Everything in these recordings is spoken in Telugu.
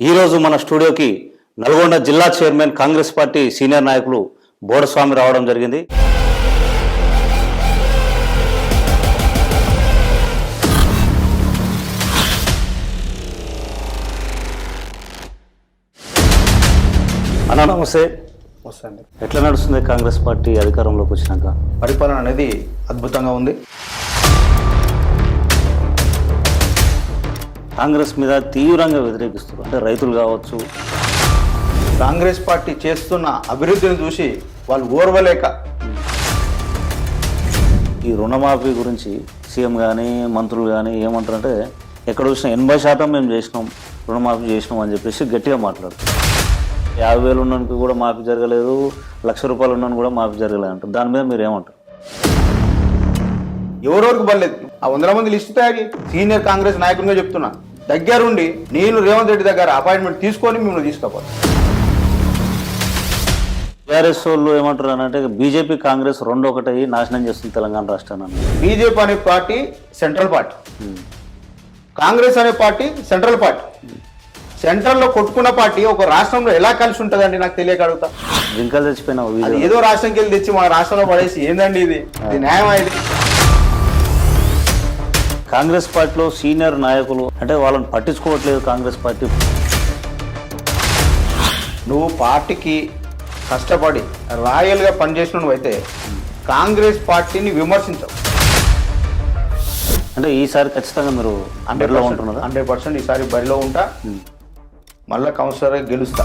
ఈరోజు మన స్టూడియోకి నల్గొండ జిల్లా చైర్మన్ కాంగ్రెస్ పార్టీ సీనియర్ నాయకులు బోడస్వామి రావడం జరిగింది. అన్న నమస్తే. ఎట్లా నడుస్తుంది కాంగ్రెస్ పార్టీ అధికారంలోకి వచ్చినాక? పరిపాలన అనేది అద్భుతంగా ఉంది. కాంగ్రెస్ మీద తీవ్రంగా వ్యతిరేకిస్తారు అంటే రైతులు కావచ్చు. కాంగ్రెస్ పార్టీ చేస్తున్న అభివృద్ధిని చూసి వాళ్ళు ఓర్వలేక. ఈ రుణమాఫీ గురించి సీఎం కానీ మంత్రులు కానీ ఏమంటారంటే ఎక్కడ చూసినా ఎనభై శాతం మేము చేసినాం రుణమాఫీ చేసినాం అని చెప్పేసి గట్టిగా మాట్లాడుతారు యాభై వేలు ఉన్నోనికి కూడా మాఫీ జరగలేదు లక్ష రూపాయలు ఉన్నోనికి కూడా మాఫీ జరగలేదు అంటారు. దాని మీద మీరు ఏమంటారు? ఎవరెవరికి పర్లేదు ఆ వందల మంది లిస్ట్ తయారీ సీనియర్ కాంగ్రెస్ నాయకునిగా చెప్తున్నా. దగ్గరుండి నేను రేవంత్ రెడ్డి దగ్గర అపాయింట్మెంట్ తీసుకొని మిమ్మల్ని తీసుకోపోతాను టీఆర్ఎస్ వాళ్ళు ఏమంటారు అని అంటే బీజేపీ కాంగ్రెస్ రెండు ఒకటయి నాశనం చేస్తుంది తెలంగాణ రాష్ట్రాన్ని. బీజేపీ అనే పార్టీ సెంట్రల్ పార్టీ. కాంగ్రెస్ అనే పార్టీ సెంట్రల్ పార్టీ. సెంట్రల్లో కొట్టుకున్న పార్టీ ఒక రాష్ట్రంలో ఎలా కలిసి ఉంటుందండి నాకు తెలియక అడుగుతా. జింకలు వీడియో ఏదో రాష్ట్రంకి వెళ్ళి తెచ్చి మన రాష్ట్రంలో పడేసి ఏందండి ఇది? ఇది న్యాయం ఇది? కాంగ్రెస్ పార్టీలో సీనియర్ నాయకులు అంటే వాళ్ళని పట్టించుకోవట్లేదు కాంగ్రెస్ పార్టీ. నువ్వు పార్టీకి కష్టపడి రాయల్గా పనిచేసిన నువ్వైతే కాంగ్రెస్ పార్టీని విమర్శించవు. అంటే ఈసారి ఖచ్చితంగా మీరు బరిలో ఉంటున్నారా? హండ్రెడ్ పర్సెంట్ ఈసారి బరిలో ఉంటా. మళ్ళా కౌన్సిలర్ గెలుస్తా.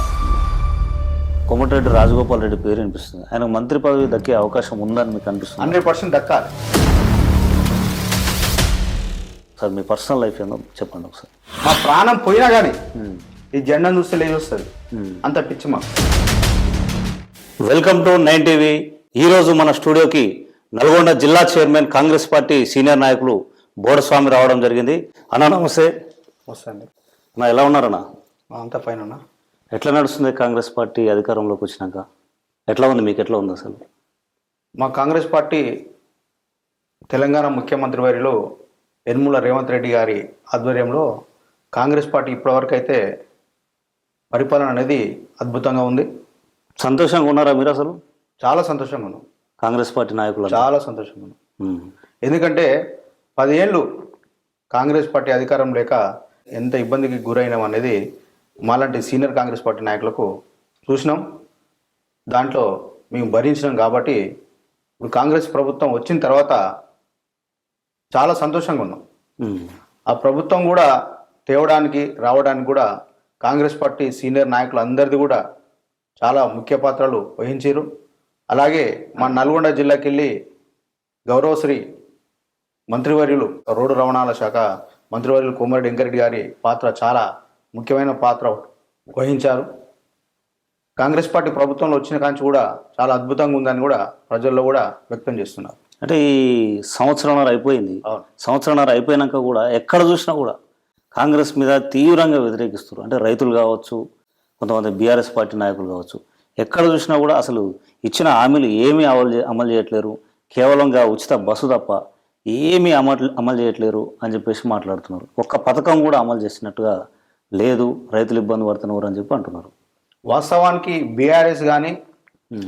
కోమటిరెడ్డి రాజగోపాల్ రెడ్డి పేరు వినిపిస్తుంది. ఆయన మంత్రి పదవి దక్కే అవకాశం ఉందని మీకు అనిపిస్తుంది? హండ్రెడ్ పర్సెంట్ దక్కాలి. సార్ మీ పర్సనల్ లైఫ్ ఏందో చెప్పండి ఒకసారి. మా ప్రాణం పోయినా కానీ ఈ జెండా చూస్తే లేచి వస్తుంది. అంత పిచ్చి మా వెల్కమ్ టు నైన్ టీవీ. ఈరోజు మన స్టూడియోకి నల్గొండ జిల్లా చైర్మన్ కాంగ్రెస్ పార్టీ సీనియర్ నాయకులు బోడస్వామి రావడం జరిగింది. అన్న నమస్తే. వస్తుంది నా ఎలా ఉన్నారన్నా? అంత పైన ఉన్నా ఎట్లా నడుస్తుంది కాంగ్రెస్ పార్టీ అధికారంలోకి వచ్చినాక? ఎట్లా ఉంది మీకు ఎట్లా ఉంది అసలు? మా కాంగ్రెస్ పార్టీ తెలంగాణ ముఖ్యమంత్రి వారిలో యనుమల రేవంత్ రెడ్డి గారి ఆధ్వర్యంలో కాంగ్రెస్ పార్టీ ఇప్పటివరకు అయితే పరిపాలన అనేది అద్భుతంగా ఉంది. సంతోషంగా ఉన్నారా మీరు అసలు? చాలా సంతోషంగా ఉన్నాం. కాంగ్రెస్ పార్టీ నాయకులు చాలా సంతోషంగా ఉన్నాం. ఎందుకంటే పదేళ్ళు కాంగ్రెస్ పార్టీ అధికారం లేక ఎంత ఇబ్బందికి గురైనాం అనేది మాలాంటి సీనియర్ కాంగ్రెస్ పార్టీ నాయకులకు చూసినాం. దాంట్లో మేము భరించినాం కాబట్టి ఇప్పుడు కాంగ్రెస్ ప్రభుత్వం వచ్చిన తర్వాత చాలా సంతోషంగా ఉన్నాం. ఆ ప్రభుత్వం కూడా తేవడానికి రావడానికి కూడా కాంగ్రెస్ పార్టీ సీనియర్ నాయకులు అందరిది కూడా చాలా ముఖ్య పాత్రలు వహించారు అలాగే మా నల్గొండ జిల్లాకి వెళ్ళి గౌరవశ్రీ మంత్రివర్యులు రోడ్డు రవాణాల శాఖ మంత్రివర్యులు కోమరెడ్డి వెంకరెడ్డి గారి పాత్ర చాలా ముఖ్యమైన పాత్ర వహించారు. కాంగ్రెస్ పార్టీ ప్రభుత్వంలో వచ్చిన కాంచి కూడా చాలా అద్భుతంగా ఉందని కూడా ప్రజల్లో కూడా వ్యక్తం చేస్తున్నారు. అంటే ఈ సంవత్సరంన్నర అయిపోయింది. సంవత్సరంన్నర అయిపోయినాక కూడా ఎక్కడ చూసినా కూడా కాంగ్రెస్ మీద తీవ్రంగా వ్యతిరేకిస్తారు అంటే రైతులు కావచ్చు కొంతమంది బీఆర్ఎస్ పార్టీ నాయకులు కావచ్చు. ఎక్కడ చూసినా కూడా అసలు ఇచ్చిన హామీలు ఏమీ అమలు చే- అమలు చేయట్లేరు. కేవలంగా ఉచిత బస్సు తప్ప ఏమీ అమలు అమలు చేయట్లేరు అని చెప్పేసి మాట్లాడుతున్నారు. ఒక్క పథకం కూడా అమలు చేసినట్టుగా లేదు. రైతులు ఇబ్బంది పడుతున్నారు అని చెప్పి అంటున్నారు. వాస్తవానికి బీఆర్ఎస్ కానీ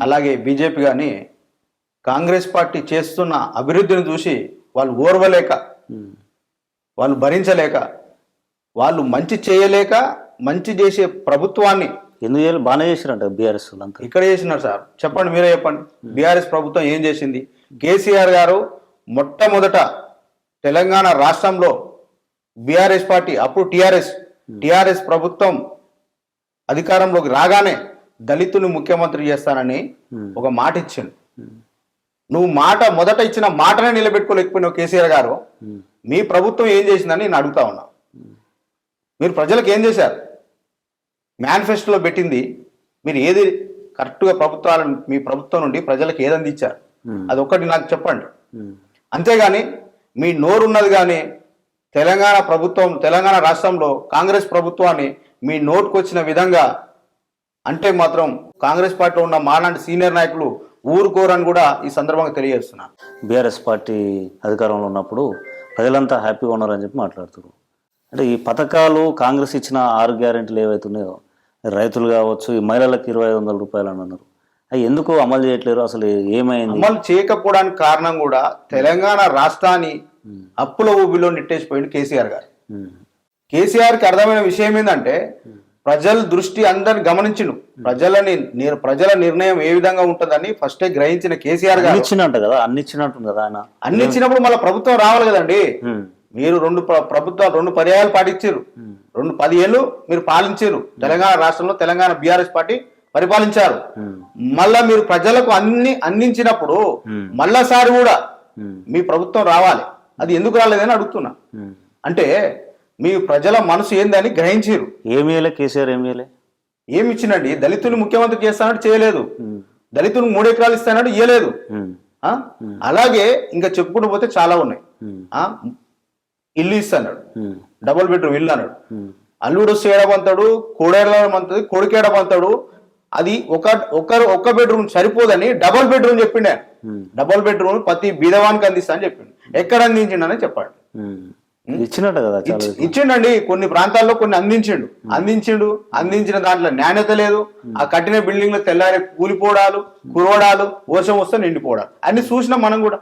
అలాగే బీజేపీ కానీ కాంగ్రెస్ పార్టీ చేస్తున్న అభివృద్ధిని చూసి వాళ్ళు ఓర్వలేక వాళ్ళు భరించలేక వాళ్ళు మంచి చేయలేక మంచి చేసే ప్రభుత్వాన్ని ఎందుకు చేయాలి బాగానే చేశారంట బీఆర్ఎస్ వాళ్ళంతా? ఇక్కడ చేసినారు సార్. చెప్పండి మీరే చెప్పండి. బీఆర్ఎస్ ప్రభుత్వం ఏం చేసింది? కేసీఆర్ గారు మొట్టమొదట తెలంగాణ రాష్ట్రంలో బీఆర్ఎస్ పార్టీ అప్పుడు టిఆర్ఎస్ టిఆర్ఎస్ ప్రభుత్వం అధికారంలోకి రాగానే దళితుని ముఖ్యమంత్రి చేస్తానని ఒక మాట ఇచ్చింది నువ్వు మాట మొదట ఇచ్చిన మాటనే నిలబెట్టుకోలేకపోయినావు కేసీఆర్ గారు. మీ ప్రభుత్వం ఏం చేసిందని నేను అడుగుతా ఉన్నా. మీరు ప్రజలకు ఏం చేశారు? మేనిఫెస్టోలో పెట్టింది మీరు ఏది కరెక్ట్గా ప్రభుత్వాల మీ ప్రభుత్వం నుండి ప్రజలకు ఏది అందించారు? అది ఒక్కటి నాకు చెప్పండి. అంతేగాని మీ నోరున్నది కానీ తెలంగాణ ప్రభుత్వం తెలంగాణ రాష్ట్రంలో కాంగ్రెస్ ప్రభుత్వాన్ని మీ నోటుకు వచ్చిన విధంగా అంటే మాత్రం కాంగ్రెస్ పార్టీలో ఉన్న మాలాంటి సీనియర్ నాయకులు ఊరుకోరని కూడా ఈ సందర్భంగా తెలియజేస్తున్నాను బీఆర్ఎస్ పార్టీ అధికారంలో ఉన్నప్పుడు ప్రజలంతా హ్యాపీగా ఉన్నారని చెప్పి మాట్లాడుతారు అంటే ఈ పథకాలు కాంగ్రెస్ ఇచ్చిన ఆరు గ్యారెంటీలు ఏవైతే ఉన్నాయో రైతులు కావచ్చు ఈ మహిళలకు ఇరవై ఐదు వందల రూపాయలు అని అన్నారు. అవి ఎందుకు అమలు చేయట్లేరు? అసలు ఏమైంది? అమలు చేయకపోవడానికి కారణం కూడా తెలంగాణ రాష్ట్రాన్ని అప్పుల ఊబిలో నెట్టేసిపోయింది కేసీఆర్ గారు. ఉమ్, కేసీఆర్కి అర్థమైన విషయం ఏంటంటే ప్రజల దృష్టి అందరిని గమనించిండు. ప్రజలని ప్రజల నిర్ణయం ఏ విధంగా ఉంటుందని ఫస్టే గ్రహించిన కేసీఆర్ గారు. ఇచ్చినట్టు కదా అన్ని ఇచ్చినట్టుంది కదా ఆయన. అన్ని ఇచ్చినప్పుడు మళ్ళీ ప్రభుత్వం రావాలి కదండి. మీరు రెండు ప్ర- ప్రభుత్వాలు రెండు పర్యాయాలు పాటించారు రెండు పది ఏళ్ళు మీరు పాలించారు తెలంగాణ రాష్ట్రంలో తెలంగాణ బీఆర్ఎస్ పార్టీ పరిపాలించారు. మళ్ళా మీరు ప్రజలకు అన్ని అందించినప్పుడు. మళ్ళాసారి కూడా మీ ప్రభుత్వం రావాలి. అది ఎందుకు రాలేదని అడుగుతున్నా. అంటే మీ ప్రజల మనసు ఏందని గ్రహించారు ఏమి ఇయ్యలే కేసీఆర్ ఏమి ఏమి ఇచ్చినండి? దళితుని ముఖ్యమంత్రి చేస్తానంటే చేయలేదు. దళితుని మూడు ఎకరాలు ఇస్తానంటే ఇయ్యలేదు? అలాగే ఇంకా చెప్పుకుంటూ పోతే చాలా ఉన్నాయి? ఇల్లు ఇస్తాడు డబుల్ బెడ్రూమ్ ఇల్లు అన్నాడు. అల్లుడు సేడబంతాడు కోడేడబంతది కొడుకేడబంతాడు అది ఒక ఒకరు ఒక్క బెడ్రూమ్ సరిపోదని డబుల్ బెడ్రూమ్ చెప్పిండే. డబుల్ బెడ్రూమ్ ప్రతి బీదవానికి అందిస్తా అని చెప్పిండు. ఎక్కడ అందించిండని చెప్పాడు. ఇచ్చినట్టు కదా ఇచ్చిండండి. కొన్ని ప్రాంతాల్లో కొన్ని అందించిండు. అందించిండు. అందించిన దాంట్లో నాణ్యత లేదు. ఆ కట్టిన బిల్డింగ్లో తెల్లారి కూలిపోవడాలు కురవడాలు వర్షం వస్తే నిండిపోవడాలు. అన్ని చూసినాం మనం కూడా.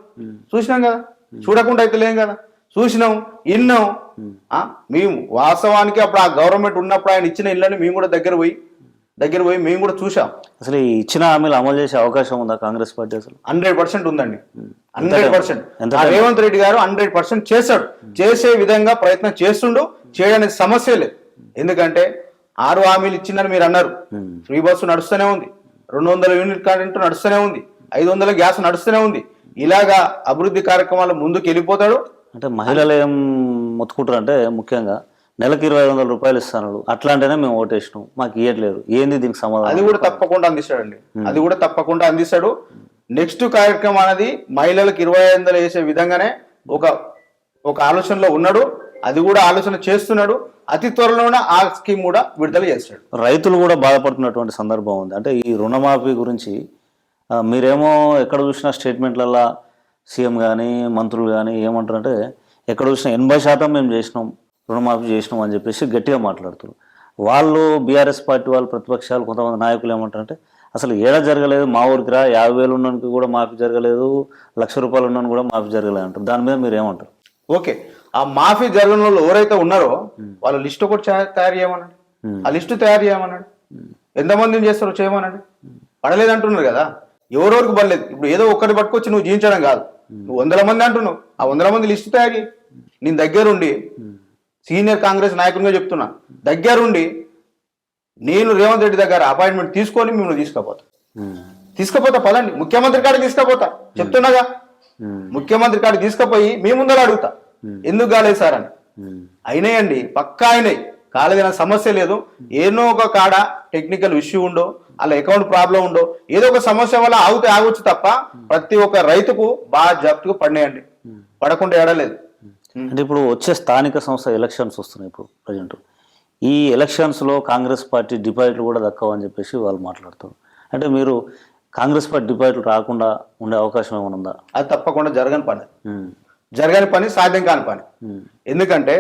చూసినాం కదా? చూడకుండా అయితే లేం కదా? చూసినాం ఇన్నాం ఆ, మేము వాస్తవానికి అప్పుడు ఆ గవర్నమెంట్ ఉన్నప్పుడు ఆయన ఇచ్చిన ఇళ్ళని మేము కూడా దగ్గర పోయి దగ్గర పోయి మేము కూడా చూసాం అసలు ఇచ్చిన హామీలు అమలు చేసే అవకాశం ఉందా కాంగ్రెస్ పార్టీ అసలు? హండ్రెడ్ పర్సెంట్ ఉందండి. Hundred percent. రేవంత్ రెడ్డి గారు హండ్రెడ్ పర్సెంట్ చేశాడు. చేసే విధంగా ప్రయత్నం చేస్తుండు. చేయడానికి సమస్య లేదు. ఎందుకంటే ఆరు హామీలు ఇచ్చిందని మీరు అన్నారు. ఫ్రీ బస్సు నడుస్తూనే ఉంది. రెండు వందల యూనిట్ కరెంట్ నడుస్తూనే ఉంది. ఐదు వందల గ్యాస్ నడుస్తూనే ఉంది. ఇలాగా అభివృద్ధి కార్యక్రమాలు ముందుకు వెళ్ళిపోతాడు అంటే మహిళలు ఏం మొత్తుకుంటారు అంటే ముఖ్యంగా నెలకు ఇరవై ఐదు వందల రూపాయలు ఇస్తాను అట్లాంటినే మేము ఓటేసినాం. మాకు ఇవ్వట్లేరు ఏంది దీనికి అది సమాధానం కూడా తప్పకుండా అందిస్తాడండి. అది కూడా తప్పకుండా అందిస్తాడు. నెక్స్ట్ కార్యక్రమం అనేది మహిళలకు ఇరవై ఐదు వందలు వేసే విధంగానే ఒక ఒక ఆలోచనలో ఉన్నాడు. అది కూడా ఆలోచన చేస్తున్నాడు. అతి త్వరలోనే ఆ స్కీమ్ కూడా విడుదల చేస్తాడు. రైతులు కూడా బాధపడుతున్నటువంటి సందర్భం ఉంది. అంటే ఈ రుణమాఫీ గురించి మీరేమో ఎక్కడ చూసినా స్టేట్మెంట్లల్లో సీఎం కానీ మంత్రులు కానీ ఏమంటారంటే ఎక్కడ చూసినా ఎనభై శాతం మేము చేసినాం. రుణమాఫీ చేసినాం అని చెప్పేసి గట్టిగా మాట్లాడుతారు వాళ్ళు బీఆర్ఎస్ పార్టీ వాళ్ళు ప్రతిపక్షాలు కొంతమంది నాయకులు ఏమంటారంటే అసలు ఏడ జరగలేదు మా ఊరికి రా యాభై వేలు ఉన్నోనికి కూడా మాఫీ జరగలేదు లక్ష రూపాయలు ఉన్నోనికి కూడా మాఫీ జరగలేదు అంటారు. దాని మీద మీరు ఏమంటారు? ఓకే. ఆ మాఫీ జరగని వాళ్ళు ఎవరైతే ఉన్నారో వాళ్ళ లిస్ట్ ఒకటి తయారు చేయమనండి Hmm. ఆ లిస్టు తయారు చేయమనండి ఎంతమందిని చేస్తారో చేయమనండి పడలేదు అంటున్నారు కదా. ఎవరెవరికి పడలేదు. ఇప్పుడు ఏదో ఒక్కటి పట్టుకొచ్చి నువ్వు జీవించడం కాదు. నువ్వు వందల మంది అంటున్నావు. ఆ వందల మంది లిస్టు తయారు నేను దగ్గరుండి సీనియర్ కాంగ్రెస్ నాయకునిగా చెప్తున్నా దగ్గరుండి నేను రేవంత్ రెడ్డి దగ్గర అపాయింట్మెంట్ తీసుకొని మిమ్మల్ని తీసుకుపోతా. తీసుకుపోతా పదండి. ముఖ్యమంత్రి కాడికి తీసుకుపోతా. చెప్తున్నాగా? ముఖ్యమంత్రి కాడికి తీసుకుపోయి మీ ముందర అడుగుతా. ఎందుకు కాలేదు సార్ అని? అయినాయండి. పక్కా అయినాయి. కాలేదన్న సమస్య లేదు. ఏదో ఒక కాడ టెక్నికల్ ఇష్యూ ఉండో అలా అకౌంట్ ప్రాబ్లం ఉండో ఏదో ఒక సమస్య వల్ల ఆగితే ఆగొచ్చు తప్ప ప్రతి ఒక్క రైతుకు బాగా జప్తుకు పడినాయండి. పడకుండా ఏడలేదు. అంటే ఇప్పుడు వచ్చే స్థానిక సంస్థ ఎలక్షన్స్ వస్తున్నాయి ఇప్పుడు ప్రజెంట్. ఈ ఎలక్షన్స్లో కాంగ్రెస్ పార్టీ డిపాజిట్లు కూడా దక్కవని చెప్పేసి వాళ్ళు మాట్లాడుతారు అంటే మీరు కాంగ్రెస్ పార్టీ డిపాజిట్లు రాకుండా ఉండే అవకాశం ఏమైనా ఉందా? అది తప్పకుండా జరగని పని. ఉమ్, జరగని పని సాధ్యం కాని పని. ఉమ్, ఎందుకంటే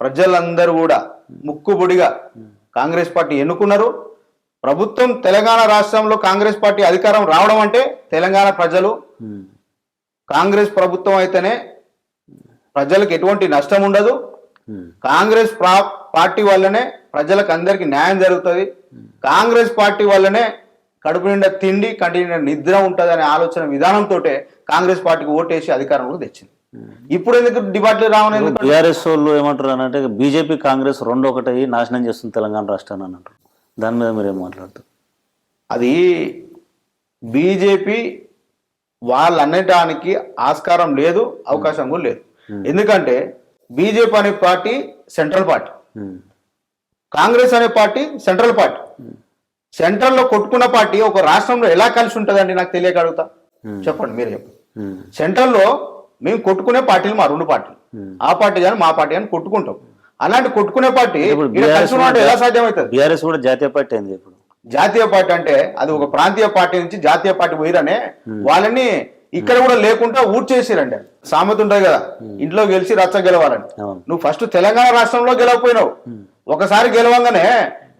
ప్రజలందరూ కూడా ముక్కుబుడిగా కాంగ్రెస్ పార్టీ ఎన్నుకున్నారు. ప్రభుత్వం తెలంగాణ రాష్ట్రంలో కాంగ్రెస్ పార్టీ అధికారం రావడం అంటే తెలంగాణ ప్రజలు కాంగ్రెస్ ప్రభుత్వం అయితేనే ప్రజలకు ఎటువంటి నష్టం ఉండదు. కాంగ్రెస్ ప్రా- పార్టీ వల్లనే ప్రజలకు అందరికి న్యాయం జరుగుతుంది. కాంగ్రెస్ పార్టీ వల్లనే కడుపు నిండా తిండి కంటి నిండా నిద్ర ఉంటుంది అనే ఆలోచన విధానంతో కాంగ్రెస్ పార్టీకి ఓటేసి అధికారంలోకి తెచ్చింది. ఇప్పుడు ఎందుకు డిబాట్లు రావని బీఆర్ఎస్ వాళ్ళు ఏమంటారు అని అంటే బీజేపీ కాంగ్రెస్ రెండు ఒకటి నాశనం చేస్తుంది తెలంగాణ రాష్ట్రాన్ని అని అంటారు. దాని మీద మీరు ఏం మాట్లాడుతారు? అది బీజేపీ వాళ్ళు అనడానికి ఆస్కారం లేదు అవకాశం కూడా లేదు. ఎందుకంటే బీజేపీ అనే పార్టీ సెంట్రల్ పార్టీ. ఉమ్, కాంగ్రెస్ అనే పార్టీ సెంట్రల్ పార్టీ. సెంట్రల్లో కొట్టుకున్న పార్టీ ఒక రాష్ట్రంలో ఎలా కలిసి ఉంటుందండి నాకు తెలియక అడుగుతా? చెప్పండి మీరు చెప్పండి. ఉమ్, సెంట్రల్లో మేము కొట్టుకునే పార్టీలు మా రెండు పార్టీలు. ఆ పార్టీ కానీ మా పార్టీ కానీ కొట్టుకుంటాం. అలాంటి కొట్టుకునే పార్టీ ఎలా సాధ్యమవుతుంది? బీఆర్ఎస్ కూడా జాతీయ పార్టీ అయింది ఇప్పుడు. జాతీయ పార్టీ అంటే అది ఒక ప్రాంతీయ పార్టీ నుంచి జాతీయ పార్టీ పోయిరనే వాళ్ళని ఇక్కడ కూడా లేకుండా ఊట్ చేసిరండి సామెత ఉంటుంది కదా. ఇంట్లో గెలిచి రచ్చ గెలవాలని. నువ్వు ఫస్ట్ తెలంగాణ రాష్ట్రంలో గెలవకపోయినావు. ఒకసారి గెలవంగానే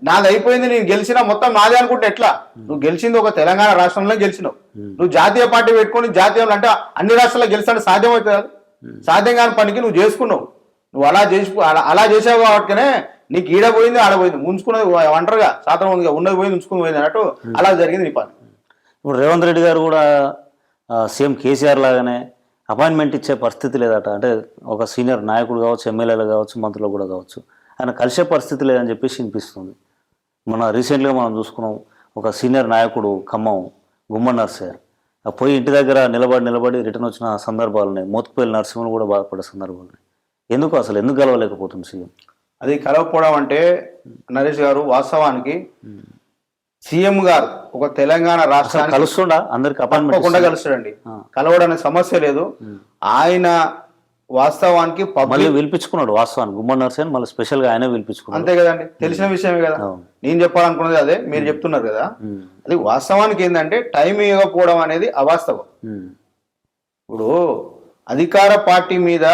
నాది అయిపోయింది నేను గెలిచినా మొత్తం నాదే అనుకుంటే ఎట్లా? నువ్వు గెలిచింది ఒక తెలంగాణ రాష్ట్రంలో గెలిచినావు. నువ్వు జాతీయ పార్టీ పెట్టుకొని జాతీయంలో అంటే అన్ని రాష్ట్రాల్లో గెలిచాడు సాధ్యం అవుతుంది కాదు సాధ్యం కాని పనికి నువ్వు చేసుకున్నావు. నువ్వు అలా చేసి అలా- చేసావు కాబట్టినే నీకు ఈడ పోయింది ఆడ పోయింది. ముంచుకున్నది ఒంటరిగా శాతం ఉన్నది పోయింది ఉంచుకుని పోయింది అన్నట్టు అలా జరిగింది నీ పని ఇప్పుడు రేవంత్ రెడ్డి గారు కూడా సీఎం కేసీఆర్ లాగానే అపాయింట్మెంట్ ఇచ్చే పరిస్థితి లేదట. అంటే ఒక సీనియర్ నాయకుడు కావచ్చు ఎమ్మెల్యేలు కావచ్చు మంత్రులు కూడా కావచ్చు. ఆయన కలిసే పరిస్థితి లేదని చెప్పేసి వినిపిస్తుంది. మన రీసెంట్గా మనం చూసుకున్నాం ఒక సీనియర్ నాయకుడు ఖమ్మం గుమ్మన్ నర్సయ్య ఆ పోయి ఇంటి దగ్గర నిలబడి నిలబడి రిటర్న్ వచ్చిన సందర్భాలు ఉన్నాయి. మోత్కుపల్లి నరసింహను కూడా బాధపడే సందర్భాలు ఎందుకు అసలు ఎందుకు గెలవలేకపోతుంది సీఎం? అది కలవకపోవడం అంటే నరేష్ గారు వాస్తవానికి సీఎం గారు ఒక తెలంగాణ రాష్ట్రానికి కలుస్తుండా? అందరికి తప్పకుండా కలుస్తాడండి. కలవడానికి సమస్య లేదు. ఆయన వాస్తవానికి మళ్ళీ పిలిపించుకున్నాడు వాస్తవానికి. గుమ్మన్ నర్సయ్య మళ్ళీ స్పెషల్గా ఆయనే పిలిపించుకున్నాడు. అంతే కదండి. తెలిసిన విషయమే కదా. నేను చెప్పాలనుకున్నది అదే మీరు చెప్తున్నారు కదా. అది వాస్తవానికి ఏంటంటే టైం ఇవ్వకపోవడం అనేది అవాస్తవం. ఇప్పుడు అధికార పార్టీ మీద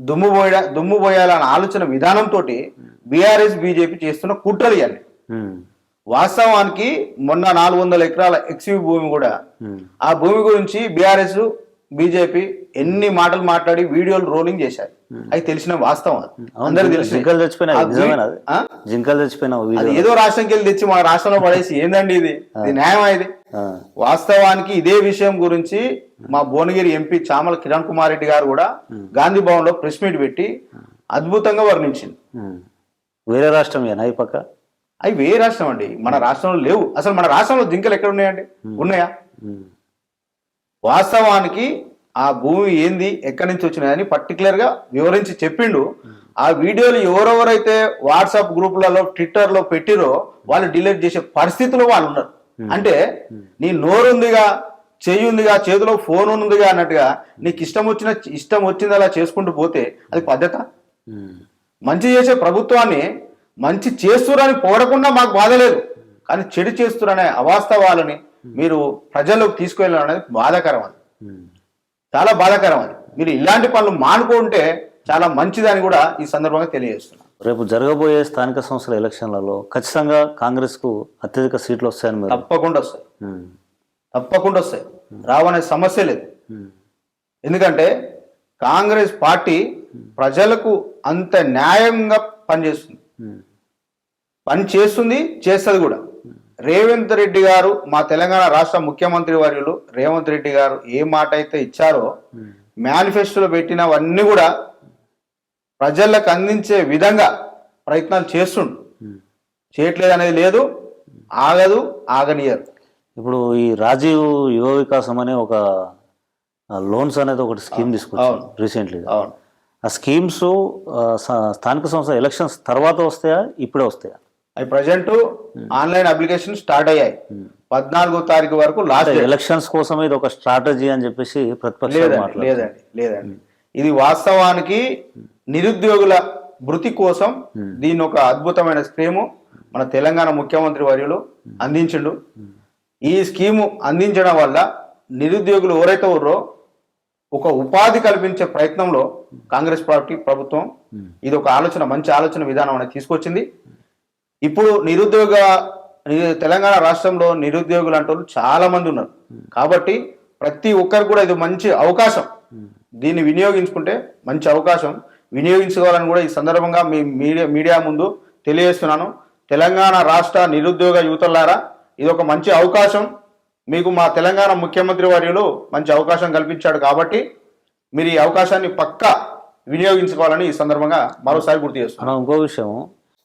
దుమ్ము పోయ దుమ్ము పోయాలన్న ఆలోచన విధానంతో బీఆర్ఎస్ బీజేపీ చేస్తున్న కుట్రలు ఇవన్నీ. వాస్తవానికి మొన్న నాలుగు వందల ఎకరాల ఎక్స్యూ భూమి కూడా. ఉమ్. ఆ భూమి గురించి బీఆర్ఎస్ బీజేపీ ఎన్ని మాటలు మాట్లాడి వీడియోలు రోలింగ్ చేశారు. అవి తెలిసిన వాస్తవం అది. అందరికీ జింకలు- తెలిసి. జింకలు చచ్చిపోయినాయి నిజమేనా అది? జింకలు చచ్చిపోయిన అది ఏదో రాష్ట్రంకి వెళ్ళి తెచ్చి మన రాష్ట్రంలో పడేసి ఏందండి ఇది? ఇది న్యాయమా ఇది? వాస్తవానికి ఇదే విషయం గురించి మా భువనగిరి ఎంపీ చామల కిరణ్ కుమార్ రెడ్డి గారు కూడా గాంధీ భవన్లో ప్రెస్ మీట్ పెట్టి అద్భుతంగా వర్ణించింది. వేరే రాష్ట్రం ఏనా ఈ పక్క? అవి వేరే రాష్ట్రం అండి. మన రాష్ట్రంలో లేవు. అసలు మన రాష్ట్రంలో జింకలు ఎక్కడ ఉన్నాయండి? ఉన్నాయా? వాస్తవానికి ఆ భూమి ఏంది ఎక్కడి నుంచి వచ్చినాయని పర్టికులర్గా వివరించి చెప్పిండు. ఆ వీడియోలు ఎవరెవరైతే వాట్సాప్ గ్రూపులలో ట్విట్టర్లో పెట్టిరో వాళ్ళు డిలీట్ చేసే పరిస్థితిలో వాళ్ళు ఉన్నారు. అంటే నీ నోరుందిగా చెయ్యి ఉందిగా చేతిలో ఫోన్ ఉందిగా అన్నట్టుగా నీకు ఇష్టం వచ్చిన ఇష్టం వచ్చింది అలా చేసుకుంటూ పోతే అది పద్ధత? మంచి చేసే ప్రభుత్వాన్ని మంచి చేస్తురని పొగడకుండా మాకు బాధ లేదు. కానీ చెడు చేస్తురనే అవాస్తవాలని మీరు ప్రజల్లోకి తీసుకెళ్ళడం అనేది బాధాకరం అది. చాలా బాధాకరం అది. మీరు ఇలాంటి పనులు మానుకుంటే చాలా మంచిదని కూడా ఈ సందర్భంగా తెలియజేస్తున్నాను. రేపు జరగబోయే స్థానిక సంస్థల ఎలక్షన్లలో ఖచ్చితంగా కాంగ్రెస్కు అత్యధిక సీట్లు వస్తాయని మీరు తప్పకుండా వస్తాయి. తప్పకుండా వస్తాయి. రావనే సమస్య లేదు. ఎందుకంటే కాంగ్రెస్ పార్టీ ప్రజలకు అంత న్యాయంగా పనిచేస్తుంది. పని చేస్తుంది చేస్తుంది కూడా. రేవంత్ రెడ్డి గారు మా తెలంగాణ రాష్ట్ర ముఖ్యమంత్రి వర్యులు రేవంత్ రెడ్డి గారు ఏ మాట అయితే ఇచ్చారో మేనిఫెస్టోలో పెట్టినవన్నీ కూడా ప్రజలకు అందించే విధంగా ప్రయత్నాలు చేస్తుండు. చేయట్లేదు అనేది లేదు ఆగదు ఆగనియరు ఇప్పుడు ఈ రాజీవ్ యువ వికాసం అనే ఒక లోన్స్ అనేది ఒకటి స్కీమ్ తీసుకొచ్చారు అవును. రీసెంట్లీగా. అవును. ఆ స్కీమ్స్ స్థానిక సంస్థ ఎలక్షన్స్ తర్వాత వస్తాయా? ఇప్పుడే వస్తాయా? అవి ప్రజెంట్ ఆన్లైన్ అప్లికేషన్ స్టార్ట్ అయ్యాయి. పద్నాలుగో తారీఖు వరకు లాస్ట్ ఎలక్షన్స్ కోసం ఇది ఒక స్ట్రాటజీ అని చెప్పేసి ప్రతిపక్షాలు లేదండి లేదండి లేదండి. ఇది వాస్తవానికి నిరుద్యోగుల భృతి కోసం దీన్ని ఒక అద్భుతమైన స్కీము. మన తెలంగాణ ముఖ్యమంత్రి వర్యులు అందించిండు. ఈ స్కీము అందించడం వల్ల నిరుద్యోగులు ఎవరైతే ఉన్నారో ఒక ఉపాధి కల్పించే ప్రయత్నంలో కాంగ్రెస్ పార్టీ ప్రభుత్వం ఇది ఒక ఆలోచన మంచి ఆలోచన విధానం అనేది తీసుకొచ్చింది. ఇప్పుడు నిరుద్యోగ తెలంగాణ రాష్ట్రంలో నిరుద్యోగులు అంటూ చాలా మంది ఉన్నారు. కాబట్టి ప్రతి ఒక్కరు కూడా ఇది మంచి అవకాశం. దీన్ని వినియోగించుకుంటే మంచి అవకాశం. వినియోగించుకోవాలని కూడా ఈ సందర్భంగా మీ మీడియా మీడియా ముందు తెలియజేస్తున్నాను. తెలంగాణ రాష్ట్ర నిరుద్యోగ యువతలారా ఇది ఒక మంచి అవకాశం. మీకు మా తెలంగాణ ముఖ్యమంత్రి వర్యులు మంచి అవకాశం కల్పించాడు కాబట్టి మీరు ఈ అవకాశాన్ని పక్కా వినియోగించుకోవాలని ఈ సందర్భంగా మరోసారి గుర్తు చేస్తున్నాను మనం ఇంకో విషయం.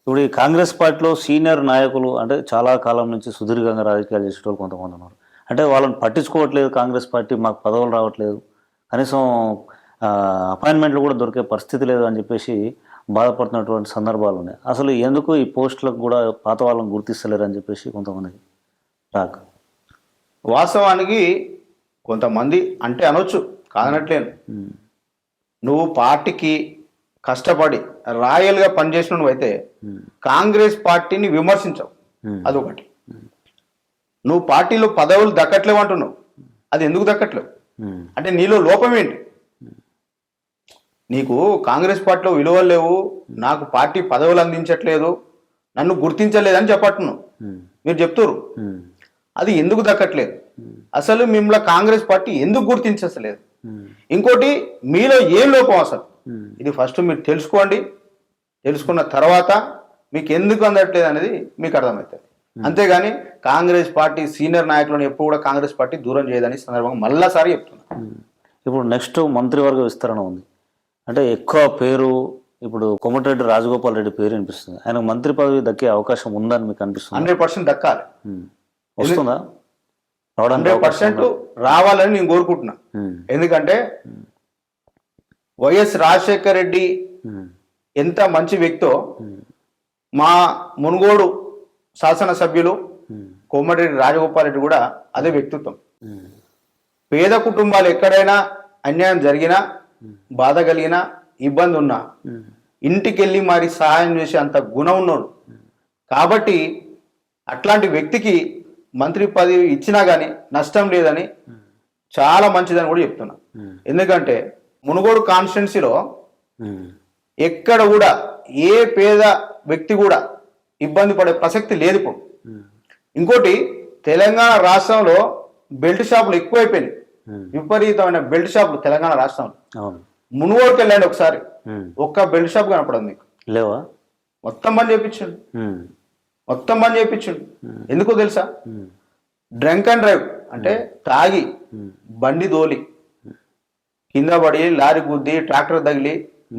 ఇప్పుడు ఈ కాంగ్రెస్ పార్టీలో సీనియర్ నాయకులు అంటే చాలా కాలం నుంచి సుదీర్ఘంగా రాజకీయాలు చేసేటోళ్ళు కొంతమంది ఉన్నారు. అంటే వాళ్ళని పట్టించుకోవట్లేదు కాంగ్రెస్ పార్టీ మాకు పదవులు రావట్లేదు. కనీసం అపాయింట్మెంట్లు కూడా దొరికే పరిస్థితి లేదు అని చెప్పేసి బాధపడుతున్నటువంటి సందర్భాలు ఉన్నాయి. అసలు ఎందుకు ఈ పోస్టులకు కూడా పాత వాళ్ళని గుర్తిస్తలేరు అని చెప్పేసి కొంతమంది రాక? వాస్తవానికి కొంతమంది అంటే అనొచ్చు కాదనట్లేను నువ్వు పార్టీకి కష్టపడి రాయల్గా పనిచేసిన నువ్వైతే కాంగ్రెస్ పార్టీని విమర్శించవు. అదొకటి. నువ్వు పార్టీలో పదవులు దక్కట్లేవు అంటున్నావు. అది ఎందుకు దక్కట్లేవు? అంటే నీలో లోపం ఏంటి? నీకు కాంగ్రెస్ పార్టీలో విలువలు లేవు నాకు పార్టీ పదవులు అందించట్లేదు నన్ను గుర్తించలేదని చెప్పట్టున్నావు. మీరు చెప్తారు ఉమ్, అది ఎందుకు దక్కట్లేదు? అసలు మిమ్మల్ని కాంగ్రెస్ పార్టీ ఎందుకు గుర్తించలేదు ఇంకోటి మీలో ఏం లోపం అసలు? ఇది ఫస్ట్ మీరు తెలుసుకోండి. తెలుసుకున్న తర్వాత మీకు ఎందుకు అందట్లేదు అనేది మీకు అర్థమవుతుంది. అంతేగాని కాంగ్రెస్ పార్టీ సీనియర్ నాయకులను ఎప్పుడు కూడా కాంగ్రెస్ పార్టీ దూరం చేయదని సందర్భంగా మళ్ళాసారి చెప్తున్నా. ఇప్పుడు నెక్స్ట్ మంత్రివర్గ విస్తరణ ఉంది. అంటే ఎక్కువ పేరు ఇప్పుడు కోమటిరెడ్డి రాజగోపాల్ రెడ్డి పేరు వినిపిస్తుంది. ఆయన మంత్రి పదవి దక్కే అవకాశం ఉందని మీకు అనిపిస్తుంది? హండ్రెడ్ పర్సెంట్ దక్కాలి. వస్తుందా? Hundred percent? రావాలని నేను కోరుకుంటున్నా. ఎందుకంటే వైఎస్ రాజశేఖర్ రెడ్డి ఎంత మంచి వ్యక్తో మా మునుగోడు శాసనసభ్యులు కోమటిరెడ్డి రాజగోపాల్ రెడ్డి కూడా అదే వ్యక్తిత్వం. పేద కుటుంబాలు ఎక్కడైనా అన్యాయం జరిగినా బాధ కలిగినా ఇబ్బంది ఉన్నా ఉమ్, ఇంటికెళ్ళి మరి సహాయం చేసే అంత గుణం ఉన్నాడు. కాబట్టి అట్లాంటి వ్యక్తికి మంత్రి పదవి ఇచ్చినా కానీ నష్టం లేదని చాలా మంచిదని కూడా చెప్తున్నా. ఎందుకంటే మునుగోడు కాన్స్టిట్యున్సీలో ఎక్కడ కూడా ఏ పేద వ్యక్తి కూడా ఇబ్బంది పడే ప్రసక్తి లేదు ఇప్పుడు. ఇంకోటి తెలంగాణ రాష్ట్రంలో బెల్ట్ షాపులు ఎక్కువైపోయినాయి. విపరీతమైన బెల్ట్ షాపులు తెలంగాణ రాష్ట్రంలో. మునుగోడుకి వెళ్ళండి ఒకసారి. ఒక్క బెల్ట్ షాప్ కనపడదు మీకు. లేవా? మొత్తం చేయించండి ఉమ్, మొత్తం బంద్ చేయించండి. ఎందుకో తెలుసా? డ్రంక్ అండ్ డ్రైవ్ అంటే తాగి బండి దోలి కింద పడి లారీ గుద్ది ట్రాక్టర్ తగిలి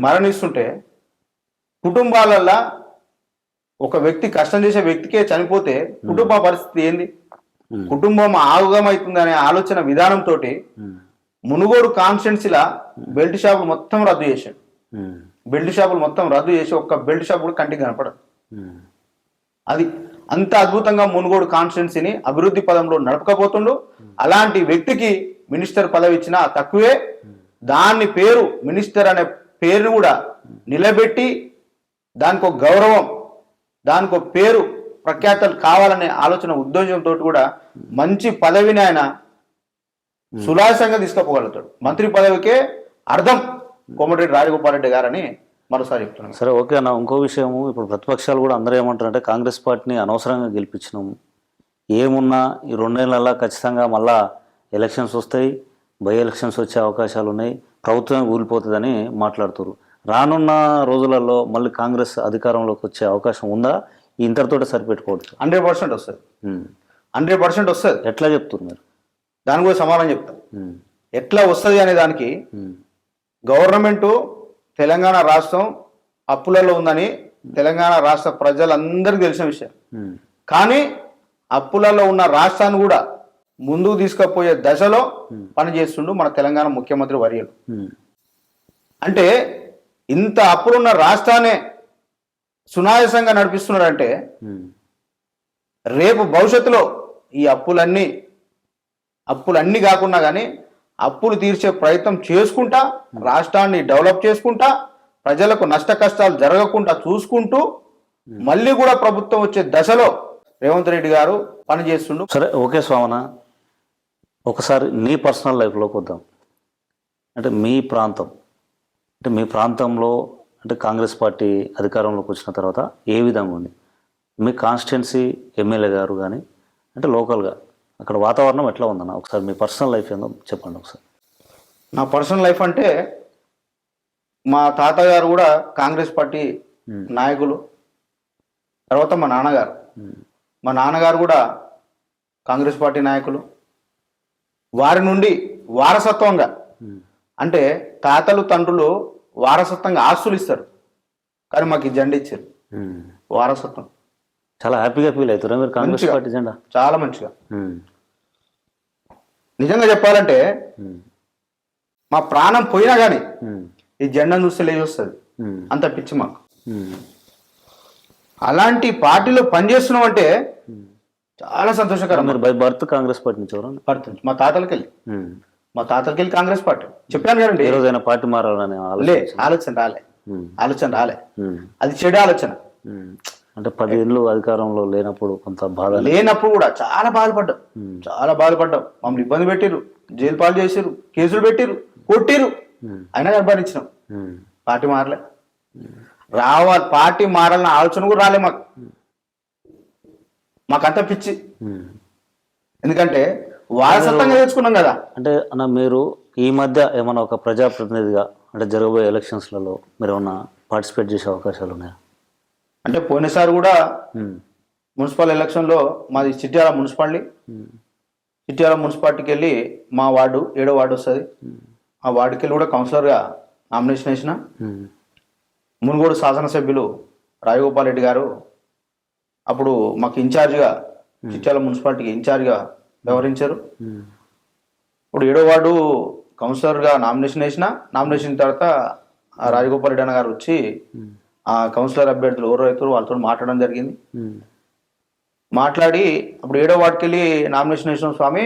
మరణిస్తుంటే కుటుంబాలల్లా ఒక వ్యక్తి కష్టం చేసే వ్యక్తికే చనిపోతే కుటుంబ పరిస్థితి ఏంది? కుటుంబం ఆగమవుతుందనే ఆలోచన విధానంతో మునుగోడు కాన్స్టిట్యున్సీలా బెల్ట్ షాపులు మొత్తం రద్దు చేశాడు. బెల్ట్ షాపులు మొత్తం రద్దు చేసి ఒక్క బెల్ట్ షాప్ కూడా కంటికి కనపడదు. అది అంత అద్భుతంగా మునుగోడు కాన్స్టిట్యున్సీని అభివృద్ధి పదంలో నడపకపోతుండు. అలాంటి వ్యక్తికి మినిస్టర్ పదవి ఇచ్చినా తక్కువే. దాన్ని పేరు మినిస్టర్ అనే పేరును కూడా నిలబెట్టి దానికి ఒక గౌరవం దానికి ఒక పేరు ప్రఖ్యాతలు కావాలనే ఆలోచన ఉద్దేశంతో కూడా మంచి పదవిని ఆయన సులాసంగా తీసుకుపోగలుగుతాడు. మంత్రి పదవికే అర్థం కోమటిరెడ్డి రాజగోపాల్ రెడ్డి గారని మరోసారి చెప్తున్నాను. సరే ఓకే అన్న. ఇంకో విషయము ఇప్పుడు ప్రతిపక్షాలు కూడా అందరూ ఏమంటారంటే కాంగ్రెస్ పార్టీని అనవసరంగా గెలిపించినాము ఏమున్నా ఈ రెండేళ్ళలో ఖచ్చితంగా మళ్ళా ఎలక్షన్స్ వస్తాయి బై ఎలక్షన్స్ వచ్చే అవకాశాలు ఉన్నాయి ప్రభుత్వం కూలిపోతుందని మాట్లాడుతారు రానున్న రోజులలో మళ్ళీ కాంగ్రెస్ అధికారంలోకి వచ్చే అవకాశం ఉందా? ఇంతటితోటే సరిపెట్టుకోవచ్చు. హండ్రెడ్ పర్సెంట్ వస్తుంది. హండ్రెడ్ పర్సెంట్ వస్తుంది. ఎట్లా చెప్తున్నారు మీరు? దాని గురించి సమాధానం చెప్తాను. ఎట్లా వస్తుంది అనే దానికి. గవర్నమెంట్ తెలంగాణ రాష్ట్రం అప్పులలో ఉందని తెలంగాణ రాష్ట్ర ప్రజలందరికీ తెలిసిన విషయం. కానీ అప్పులలో ఉన్న రాష్ట్రాన్ని కూడా ముందుకు తీసుకుపోయే దశలో పనిచేస్తుండు మన తెలంగాణ ముఖ్యమంత్రి వర్యులు ఉమ్. అంటే ఇంత అప్పులున్న రాష్ట్రాన్ని సునాయాసంగా నడిపిస్తున్నారంటే. రేపు భవిష్యత్తులో ఈ అప్పులన్నీ అప్పులన్నీ కాకుండా కానీ అప్పులు తీర్చే ప్రయత్నం చేసుకుంటా రాష్ట్రాన్ని డెవలప్ చేసుకుంటా ప్రజలకు నష్ట కష్టాలు జరగకుండా చూసుకుంటూ మళ్ళీ కూడా ప్రభుత్వం వచ్చే దశలో రేవంత్ రెడ్డి గారు పనిచేస్తుండు. సరే ఓకే స్వామన. ఒకసారి నీ పర్సనల్ లైఫ్లోకి వద్దాం. అంటే మీ ప్రాంతం అంటే మీ ప్రాంతంలో అంటే కాంగ్రెస్ పార్టీ అధికారంలోకి వచ్చిన తర్వాత ఏ విధంగా ఉంది? మీ కాన్స్టిట్యున్సీ ఎమ్మెల్యే గారు కానీ అంటే లోకల్గా అక్కడ వాతావరణం ఎట్లా ఉందన్న ఒకసారి మీ పర్సనల్ లైఫ్ ఏందో చెప్పండి ఒకసారి నా పర్సనల్ లైఫ్ అంటే మా తాతగారు కూడా కాంగ్రెస్ పార్టీ. నాయకులు తర్వాత మా నాన్నగారు. మా నాన్నగారు కూడా కాంగ్రెస్ పార్టీ నాయకులు వారి నుండి వారసత్వంగా. అంటే తాతలు తండ్రులు వారసత్వంగా ఆస్తులు ఇస్తారు కానీ మాకు ఈ జెండా ఇచ్చారు. వారసత్వం చాలా హ్యాపీగా ఫీల్ అవుతారా మీరు కాంగ్రెస్. పార్టీ జెండా చాలా మంచిగా. నిజంగా చెప్పాలంటే. మా ప్రాణం పోయినా కానీ. ఈ జెండాను చూస్తే లేచి వస్తుంది. అంత పిచ్చి మాకు. అలాంటి పార్టీలో పనిచేస్తున్నాం అంటే చాలా సంతోషకరం మీరు బర్త్ కాంగ్రెస్ పార్టీ నుంచి ఎవరన్నా పడుతుంది మా తాతలకి వెళ్ళి. మా తాతలకి వెళ్ళి కాంగ్రెస్ పార్టీ చెప్పాను కదండి ఏ రోజైనా పార్టీ మారాలని ఆలోచన రాలే. ఆలోచన రాలే. అది చెడు ఆలోచన. అంటే పది ఏళ్ళు అధికారంలో లేనప్పుడు కొంత బాధ లేనప్పుడు కూడా చాలా బాధపడ్డాం. చాలా బాధపడ్డాం. మమ్మల్ని ఇబ్బంది పెట్టిర్రు. జైలు పాలు చేసిరు కేసులు పెట్టిరు కొట్టిరు అయినా ఉమ్, పార్టీ మారలే. రావాలి. పార్టీ మారాలన్న ఆలోచన కూడా రాలే మాకు. మాకంతా పిచ్చి. ఎందుకంటే వారసత్వంగా తెచ్చుకున్నాం కదా. అంటే అన్న మీరు ఈ మధ్య ఏమైనా ఒక ప్రజాప్రతినిధిగా అంటే జరగబోయే ఎలక్షన్స్లలో మీరు ఏమన్నా పార్టిసిపేట్ చేసే అవకాశాలు ఉన్నాయా? అంటే పోయినసారి కూడా మున్సిపల్ ఎలక్షన్లో మాది చిట్యాల మున్సిపాలిటీ. చిట్యాల మున్సిపాలిటీకి వెళ్ళి మా వార్డు ఏడో వార్డు వస్తుంది. ఆ వార్డుకి వెళ్ళి కూడా కౌన్సిలర్గా నామినేషన్ వేసిన. మునుగోడు శాసనసభ్యులు రాజగోపాల్ రెడ్డి గారు అప్పుడు మాకు ఇన్ఛార్జ్గా చిట్యాల మున్సిపాలిటీకి ఇన్ఛార్జ్గా వ్యవహరించారు. ఇప్పుడు ఏడో వార్డు కౌన్సిలర్గా నామినేషన్ వేసిన. నామినేషన్ తర్వాత రాజగోపాల్ రెడ్డి అన్న గారు వచ్చి ఆ కౌన్సిలర్ అభ్యర్థులు ఎవరు రైతులు వాళ్ళతో మాట్లాడడం జరిగింది. మాట్లాడి అప్పుడు ఏడో వార్డుకి వెళ్ళి నామినేషన్ వేసిన స్వామి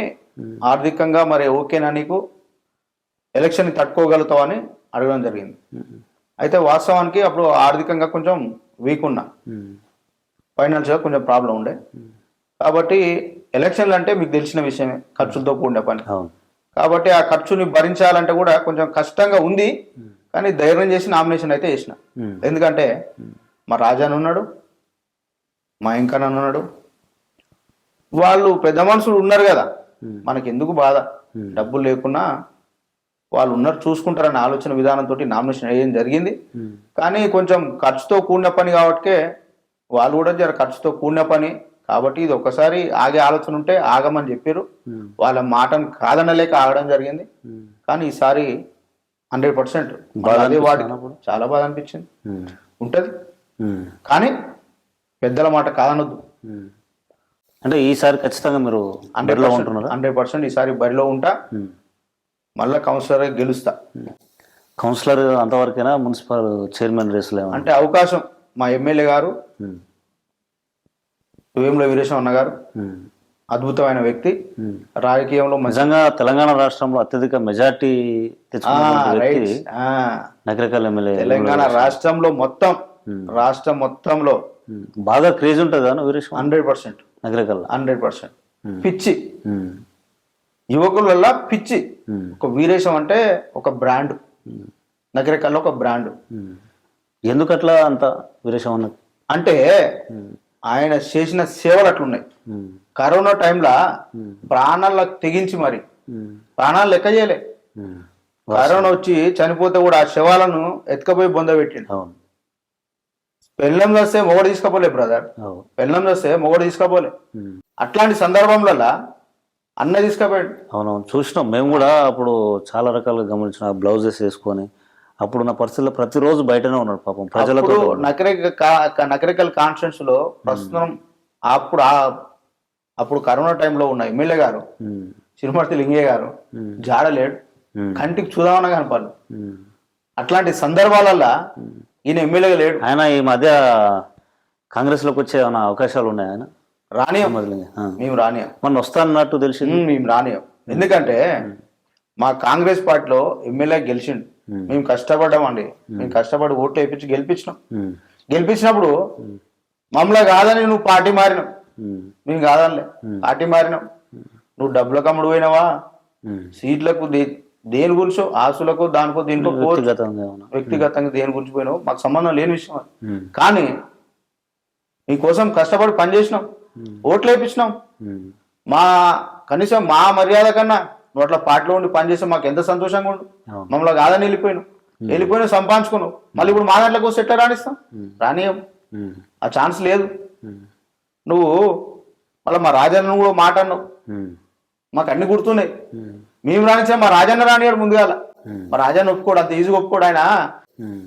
ఆర్థికంగా మరి ఓకేనా నీకు? ఎలక్షన్ తట్టుకోగలుగుతావు అని అడగడం జరిగింది. అయితే వాస్తవానికి అప్పుడు ఆర్థికంగా కొంచెం వీక్ ఉన్నా. ఫైనాన్షియల్గా కొంచెం ప్రాబ్లం ఉండే. కాబట్టి ఎలక్షన్లు అంటే మీకు తెలిసిన విషయమే ఖర్చులతో కూడిన పని. కాబట్టి ఆ ఖర్చుని భరించాలంటే కూడా కొంచెం కష్టంగా ఉంది. కానీ ధైర్యం చేసి నామినేషన్ అయితే చేసిన. ఉమ్, ఎందుకంటే మా రాజాని ఉన్నాడు మా ఇంకన్ ఉన్నాడు. వాళ్ళు పెద్ద మనుషులు ఉన్నారు కదా. ఉమ్, మనకి ఎందుకు బాధ? Hmm. డబ్బులు లేకున్నా వాళ్ళు ఉన్నారు చూసుకుంటారన్న ఆలోచన విధానంతో నామినేషన్ వేయడం జరిగింది. కానీ కొంచెం ఖర్చుతో కూడిన పని కాబట్టికే వాళ్ళు కూడా జర ఖర్చుతో కూడిన పని. కాబట్టి ఇది ఒకసారి ఆగే ఆలోచన ఉంటే ఆగమని చెప్పారు వాళ్ళ మాటను కాదనలేక ఆగడం జరిగింది. కానీ ఈసారి హండ్రెడ్ పర్సెంట్. అదే వాడి? చాలా బాధ అనిపించింది. ఉంటది. కానీ పెద్దల మాట కాదనొద్దు. అంటే ఈసారి ఖచ్చితంగా మీరు హండ్రెడ్ బరిలో ఉంటున్నారా? హండ్రెడ్ పర్సెంట్ ఈసారి బరిలో ఉంటా. మళ్ళా కౌన్సిలర్ గెలుస్తా. కౌన్సిలర్ అంతవరకైనా? మున్సిపల్ చైర్మన్ రేసులు అంటే అవకాశం మా ఎమ్మెల్యే గారు వేముల వీరేశం అన్న గారు అద్భుతమైన వ్యక్తి. రాజకీయంలో నిజంగా తెలంగాణ రాష్ట్రంలో అత్యధిక మెజార్టీ తెచ్చుకున్న వ్యక్తి ఎమ్మెల్యే తెలంగాణ రాష్ట్రంలో మొత్తం. రాష్ట్రం మొత్తంలో బాగా క్రేజ్ ఉంటుంది కదా Veeresham hundred percent. Nagarkal. Hundred percent. పిచ్చి. ఉమ్, యువకుల వల్ల పిచ్చి ఒక వీరేశం అంటే ఒక బ్రాండ్. నగరికల్లో ఒక బ్రాండ్. ఎందుకట్లా అంత వీరేశం అన్నది అంటే ఆయన చేసిన సేవలు అట్లున్నాయి. కరోనా టైంలో ఉమ్, ప్రాణాలకు తెగించి మరి. ప్రాణాలు లెక్క చేయలే. కరోనా వచ్చి చనిపోతే కూడా ఆ శవాలను ఎత్తుకపోయి బొందబెట్టిండు అవును. పెళ్ళం వస్తే మొగడు తీసుకపోలే బ్రదర్. పెళ్ళం వస్తే మొగడు తీసుకపోలే. అట్లాంటి సందర్భంలో అన్న తీసుకపోయాడు. అవునవును. చూసినాం. మేము కూడా అప్పుడు చాలా రకాలుగా గమనించిన. బ్లౌజెస్ వేసుకొని అప్పుడున్న పరిస్థితుల్లో ప్రతిరోజు బయటనే ఉన్నాడు పాపం. ప్రజలతో అప్పుడు నకరిక నకరికల్ కాన్ఫరెన్స్లో ప్రస్తుతం అప్పుడు ఆ- అప్పుడు కరోనా టైంలో ఉన్న ఎమ్మెల్యే గారు చిరుమర్తి లింగయ్య గారు జాడలేడు కంటికి చూదామన్నా కనపాలి ఉమ్. అట్లాంటి సందర్భాలల్లో ఈయన ఎమ్మెల్యేగా లేడు. ఆయన ఈ మధ్య కాంగ్రెస్లోకి వచ్చే ఏమైనా అవకాశాలు ఉన్నాయా ఆయన? రానియం. మేము రానియం. మొన్న వస్తానన్నట్టు తెలిసింది. ఉమ్, మేము రానియం. ఎందుకంటే మా కాంగ్రెస్ పార్టీలో ఎమ్మెల్యే గెలిచిండు. మేము. కష్టపడ్డామండి. మేము. కష్టపడి ఓట్లు వేయించి గెలిపించినాం. గెలిపించినప్పుడు మమ్మల్ని కాదని నువ్వు పార్టీ మారినావు. మేము కాదనిలే. పార్టీ మారినావు నువ్వు డబ్బుల కమ్ముడు పోయినావా. సీట్లకు దేని గురించో ఆశలకు దానికో దీనికో వ్యక్తిగతంగా దేని గురించి పోయినావు మాకు సంబంధం లేని విషయం కానీ నీకోసం కష్టపడి పనిచేసినాం ఓట్లు వేయించినాం మా కనీసం మా మర్యాద కన్నా నువ్వు అట్లా పార్టీలో ఉండి పనిచేస్తే మాకు ఎంత సంతోషంగా ఉండు. మమ్మల్ని కాదని వెళ్ళిపోయినావు. వెళ్ళిపోయినా సంపాదించుకున్నావు. మళ్ళీ ఇప్పుడు మా దాంట్లోకి వస్తే ఎట్లా రాణిస్తాం రానియం ఆ ఛాన్స్ లేదు. నువ్వు మళ్ళీ మా రాజన్న కూడా మాట అన్నావు. మాకు అన్ని గుర్తున్నాయి. మేము రానిచ్చా మా రాజన్న రానియాడు ముందుగాల. మా రాజన్న ఒప్పుకోడు అంత ఈజీగా ఒప్పుకోడు ఆయన.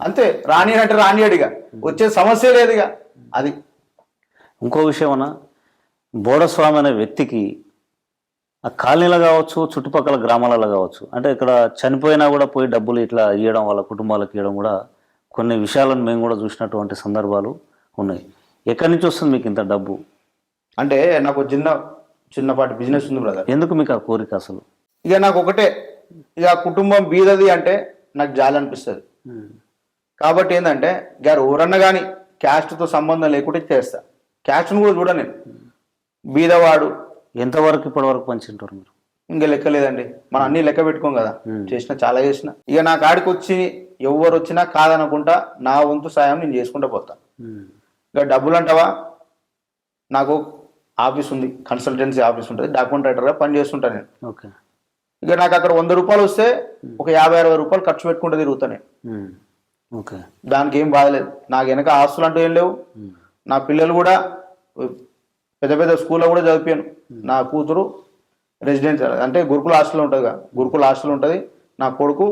అంతే రాని అంటే రానియాడు ఇక వచ్చే సమస్య లేదు ఇక అది. ఇంకో విషయం అన్న బోడస్వామి అనే వ్యక్తికి ఆ కాలనీలో కావచ్చు చుట్టుపక్కల గ్రామాలలో కావచ్చు అంటే ఇక్కడ చనిపోయినా కూడా పోయి డబ్బులు ఇట్లా ఇవ్వడం వాళ్ళ కుటుంబాలకు ఇవ్వడం కూడా కొన్ని విషయాలను మేము కూడా చూసినటువంటి సందర్భాలు ఉన్నాయి. ఎక్కడి నుంచి వస్తుంది మీకు ఇంత డబ్బు? అంటే నాకు చిన్న చిన్నపాటి బిజినెస్ ఉంది బ్రదర్ ఎందుకు మీకు ఆ కోరిక అసలు? ఇక నాకు ఒకటే. ఇక కుటుంబం బీదది అంటే నాకు జాలి అనిపిస్తుంది. కాబట్టి ఏంటంటే గారు ఎవరన్నా కానీ క్యాస్ట్తో సంబంధం లేకుండా చేస్తా. క్యాస్ట్ను కూడా చూడ నేను. బీదవాడు. ఎంతవరకు ఇప్పటి వరకు పంచుంటారు మీరు? ఇంకా లెక్క లేదండి. మనం అన్ని లెక్క పెట్టుకోం కదా. చేసిన చాలా చేసిన. ఇక నా కాడికి వచ్చి ఎవరు వచ్చినా కాదనకుండా నా వంతు సాయం నేను చేసుకుంటూ పోతా. ఉమ్. ఇక డబ్బులు అంటావా నాకు ఆఫీస్ ఉంది కన్సల్టెన్సీ ఆఫీస్ ఉంటుంది డాక్యుమెంట్ రైటర్గా పని చేస్తుంటా నేను. ఓకే. ఇక నాకు అక్కడ వంద రూపాయలు వస్తే ఒక యాభై అరవై రూపాయలు ఖర్చు పెట్టుకుంటూ తిరుగుతా నేను. ఉమ్. ఓకే. దానికి ఏం బాధలేదు నాకు వెనక ఆస్తులు అంటూ ఏం లేవు. నా పిల్లలు కూడా పెద్ద పెద్ద స్కూల్లో కూడా చదివాను నా కూతురు రెసిడెన్షియల్ అంటే గురుకుల హాస్టల్ ఉంటుంది కదా గురుకుల హాస్టల్ ఉంటుంది. నా కొడుకు.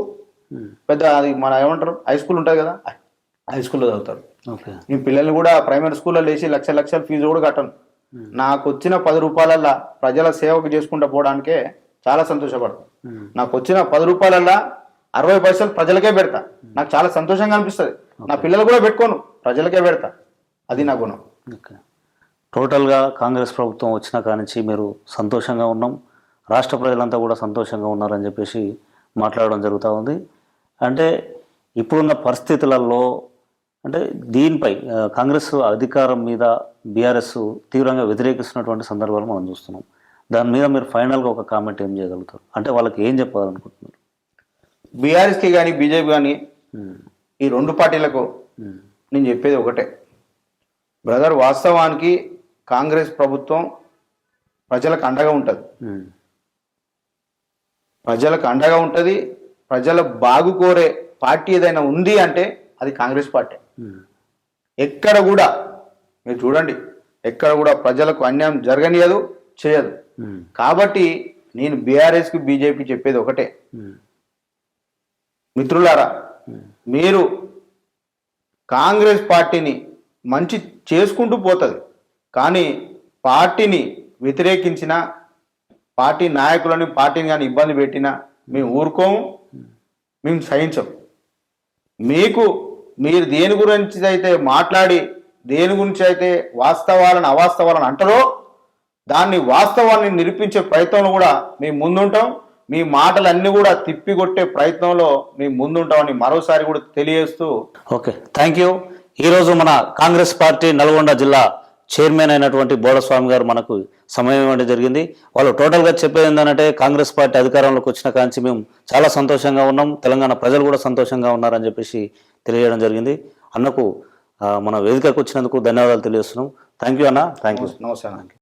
పెద్ద అది మన ఏమంటారు హై స్కూల్ ఉంటుంది కదా హై స్కూల్లో చదువుతారు. ఓకే. నేను పిల్లల్ని కూడా ప్రైమరీ స్కూల్లో లేచి లక్ష లక్షల ఫీజు కూడా కట్టను నాకు వచ్చిన పది రూపాయలల్లా ప్రజల సేవకు చేసుకుంటూ పోవడానికే చాలా సంతోషపడతాను. నాకు వచ్చిన పది రూపాయలల్లా అరవై పైసలు ప్రజలకే పెడతా. నాకు చాలా సంతోషంగా అనిపిస్తుంది. నా పిల్లలు కూడా పెట్టుకోను ప్రజలకే పెడతా. అది నా గుణం. టోటల్గా కాంగ్రెస్ ప్రభుత్వం వచ్చిన కానించి మీరు సంతోషంగా ఉన్నాం. రాష్ట్ర ప్రజలంతా కూడా సంతోషంగా ఉన్నారని చెప్పేసి మాట్లాడడం జరుగుతూ ఉంది. అంటే ఇప్పుడున్న పరిస్థితులలో అంటే దీనిపై కాంగ్రెస్ అధికారం మీద బీఆర్ఎస్ తీవ్రంగా వ్యతిరేకిస్తున్నటువంటి సందర్భాలు మనం చూస్తున్నాం. దాని మీద మీరు ఫైనల్గా ఒక కామెంట్ ఏం చేయగలుగుతారు? అంటే వాళ్ళకి ఏం చెప్పాలనుకుంటున్నారు? బీఆర్ఎస్కి కానీ బీజేపీ కానీ ఈ రెండు పార్టీలకు నేను చెప్పేది ఒకటే. బ్రదర్ వాస్తవానికి కాంగ్రెస్ ప్రభుత్వం ప్రజలకు అండగా ఉంటుంది. ప్రజలకు అండగా ఉంటుంది. ప్రజల బాగు కోరే పార్టీ ఏదైనా ఉంది అంటే అది కాంగ్రెస్ పార్టీ. ఎక్కడ కూడా మీరు చూడండి ఎక్కడ కూడా ప్రజలకు అన్యాయం జరగనియదు చేయదు. కాబట్టి నేను బీఆర్ఎస్కి బీజేపీ చెప్పేది ఒకటే. మిత్రులారా మీరు కాంగ్రెస్ పార్టీని మంచి చేసుకుంటూ పోతుంది. కానీ పార్టీని వ్యతిరేకించిన పార్టీ నాయకులని పార్టీని కానీ ఇబ్బంది పెట్టినా మేము ఊరుకోము మేము సహించం. మీకు మీరు దేని గురించి అయితే మాట్లాడి దేని గురించి అయితే వాస్తవాలను అవాస్తవాలను అంటారో దాన్ని వాస్తవాన్ని నిరూపించే ప్రయత్నంలో కూడా మేము ముందుంటాం. మీ మాటలన్నీ కూడా తిప్పికొట్టే ప్రయత్నంలో మేము ముందుంటామని మరోసారి కూడా తెలియజేస్తూ ఓకే థ్యాంక్ యూ. ఈరోజు మన కాంగ్రెస్ పార్టీ నల్గొండ జిల్లా చైర్మన్ అయినటువంటి బోడస్వామి గారు మనకు సమయం ఇవ్వడం జరిగింది. వాళ్ళు టోటల్గా చెప్పేది ఏంటంటే కాంగ్రెస్ పార్టీ అధికారంలోకి వచ్చిన కాంచి మేము చాలా సంతోషంగా ఉన్నాం. తెలంగాణ ప్రజలు కూడా సంతోషంగా ఉన్నారని చెప్పేసి తెలియజేయడం జరిగింది. అన్నకు మన వేదికకు వచ్చినందుకు ధన్యవాదాలు తెలియజేస్తున్నాం. థ్యాంక్ యూ అన్న. థ్యాంక్ యూ నమస్తే